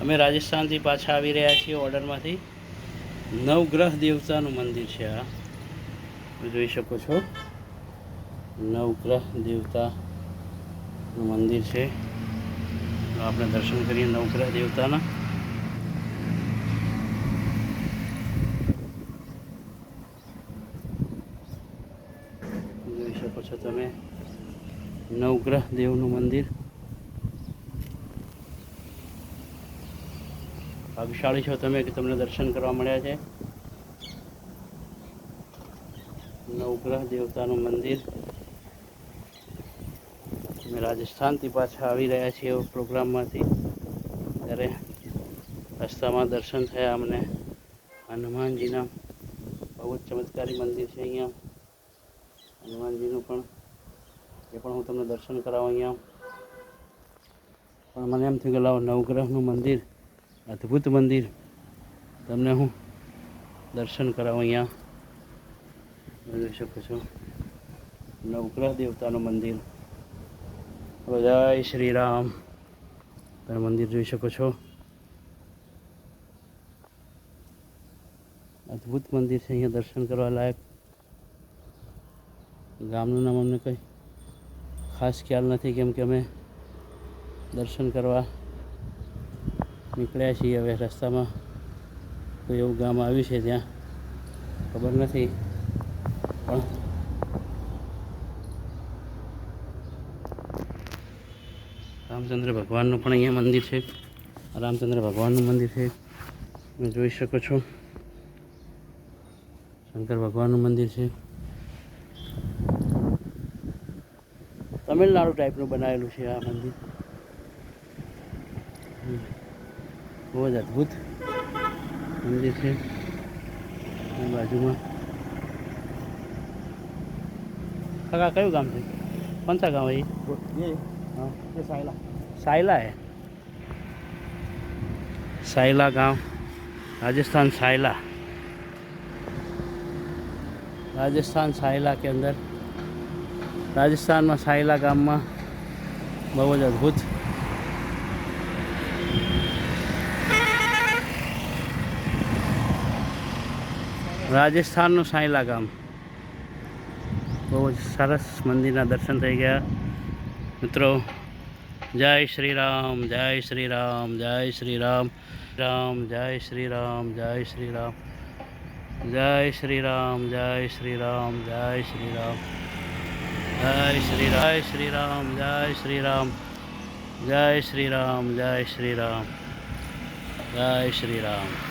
અમે રાજસ્થાનથી પાછા આવી રહ્યા છીએ ઓર્ડરમાંથી. નવગ્રહ દેવતાનું મંદિર છે આ. જોઈ શકો છો. નવગ્રહ દેવતાનું મંદિર છે. આપણે દર્શન કરીએ નવગ્રહ દેવતાના. જોઈ શકો છો તમે. નવગ્રહ દેવનું મંદિર. ભાગ્યશાળી છો તમે કે તમને દર્શન કરવા મળ્યા છે? નવગ્રહ દેવતાનું મંદિર. અમે રાજસ્થાનથી પાછા આવી રહ્યા છીએ પ્રોગ્રામમાંથી. ત્યારે રસ્તામાં દર્શન થયા અમને. હનુમાનજીના બહુ જ ચમત્કારી મંદિર છે અહીંયા. હનુમાનજીનું પણ, એ પણ હું તમને દર્શન કરાવું અહીંયા. પણ મને એમ થયું કે લાવો નવગ્રહનું મંદિર અદ્ભુત મંદિર. તમને હું દર્શન કરાવું અહીંયા? જોઈ શકો છો. નવગ્રહ દેવતાનું મંદિર. બધા શ્રીરામ શ્રી રામ. તમે મંદિર જોઈ શકો છો. અદ્ભુત મંદિર છે, અહીંયા દર્શન કરવા લાયક. ગામનું નામ અમને કંઈ ખાસ ખ્યાલ નથી, કેમ કે અમે દર્શન કરવા નીકળ્યા છીએ હવે રસ્તામાં. કોઈ એવું ગામ આવ્યું છે ત્યાં. ખબર નથી. પણ રામચંદ્ર ભગવાનનું પણ અહીંયા મંદિર છે. રામચંદ્ર ભગવાનનું મંદિર છે. તમે જોઈ શકો છો. શંકર ભગવાનનું મંદિર છે. તમિલનાડુ ટાઈપનું બનાવેલું છે આ મંદિર. બહુ જ અદ્ભુત મંદિર છે એની બાજુમાં કાકા કયું ગામ છે કોણ સા ગામ है ये हाँ ये साइला साइला है साइला गांव राजस्थान साइला राजस्थान साइला के अंदर રાજસ્થાનમાં સાયલા ગામમાં બહુ જ અદ્ભુત રાજસ્થાનનું સાયલા ગામ બહુ જ સરસ મંદિરના દર્શન થઈ ગયા મિત્રો જય શ્રી રામ જય શ્રી રામ જય શ્રી રામ રામ જય શ્રી રામ જય શ્રી રામ જય શ્રી રામ જય શ્રી રામ જય શ્રી રામ જય શ્રી જય શ્રી રામ જય શ્રી રામ જય શ્રી રામ જય શ્રી રામ જય શ્રી રામ